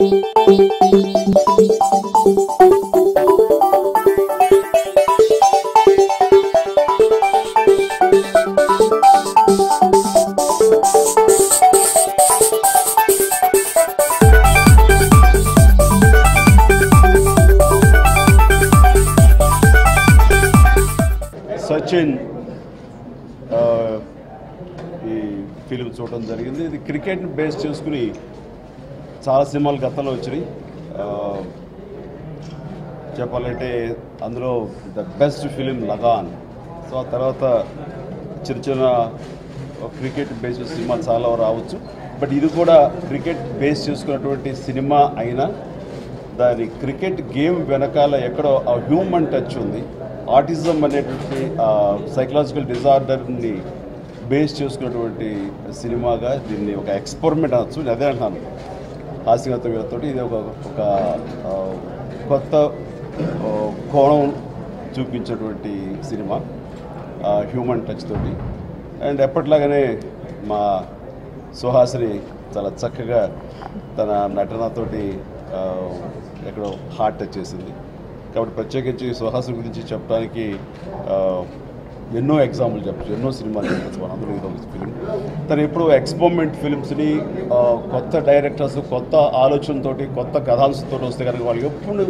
సచిన్ ఈ ఫిలిం చూడడం జరిగింది. ఇది క్రికెట్ బేస్ చేసుకుని చాలా సినిమాలు గతంలో వచ్చినాయి. చెప్పాలంటే అందులో the best film Lagaan. So ఆ తర్వాత చిన్న చిన్న క్రికెట్ బేస్ సినిమా చాలా రావచ్చు. బట్ ఇది కూడా క్రికెట్ బేస్ చేసుకున్నటువంటి సినిమా అయినా దాని క్రికెట్ గేమ్ వెనకాల ఎక్కడో ఆ హ్యూమన్ టచ్ ఉంది. ఆటిజం అనేటువంటి సైకలాజికల్ డిజార్డర్ని బేస్ చేసుకున్నటువంటి సినిమాగా దీన్ని ఒక ఎక్స్పెరిమెంట్ అనొచ్చు. నేను అదే అంటున్నాను. హాస్యగత వీళ్ళతో ఇది ఒక ఒక కొత్త కోణం చూపించేటువంటి సినిమా హ్యూమన్ టచ్ తోటి. అండ్ ఎప్పటిలాగానే మా సుహాసిని చాలా చక్కగా తన నటనతోటి ఎక్కడో హార్ట్ టచ్ చేసింది. కాబట్టి ప్రత్యేకించి సుహాసిని గురించి చెప్పడానికి ఎన్నో ఎగ్జాంపుల్ చెప్పచ్చు ఎన్నో సినిమాలు చెప్పచ్చు మన అందులో ఫిలిం తను ఎప్పుడు ఎక్స్పెరిమెంట్ ఫిలిమ్స్ని కొత్త డైరెక్టర్స్ కొత్త ఆలోచనతోటి కొత్త కథాంశంతో వస్తే కనుక వాళ్ళు ఎప్పుడు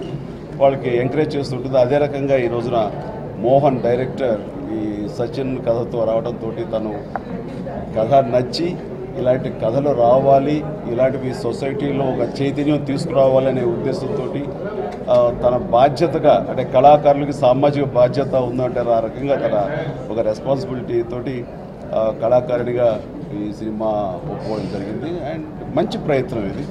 వాళ్ళకి ఎంకరేజ్ చేస్తుంటుంది అదే రకంగా ఈ రోజున మోహన్ డైరెక్టర్ ఈ సచిన్ కథతో రావడంతో తను కథ నచ్చి ఇలాంటి కథలు రావాలి ఇలాంటివి సొసైటీలో ఒక చైతన్యం తీసుకురావాలి అనే ఉద్దేశంతో తన బాధ్యతగా అంటే కళాకారులకి సామాజిక బాధ్యత ఉందంటే ఆ రకంగా తన ఒక రెస్పాన్సిబిలిటీ తోటి కళాకారుడిగా ఈ సినిమా ఒప్పుకోవడం జరిగింది. అండ్ మంచి ప్రయత్నం ఇది.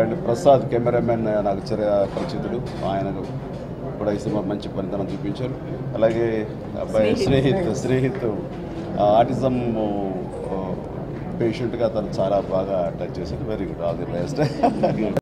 అండ్ ప్రసాద్ కెమెరామెన్ నాకు చిర పరిచితుడు. ఆయన కూడా ఈ సినిమా మంచి పనితనం చూపించారు. అలాగే అబ్బాయి స్నేహిత్. స్నేహిత్ ఆటిజం పేషెంట్గా తను చాలా బాగా టచ్ చేశాడు very good all the best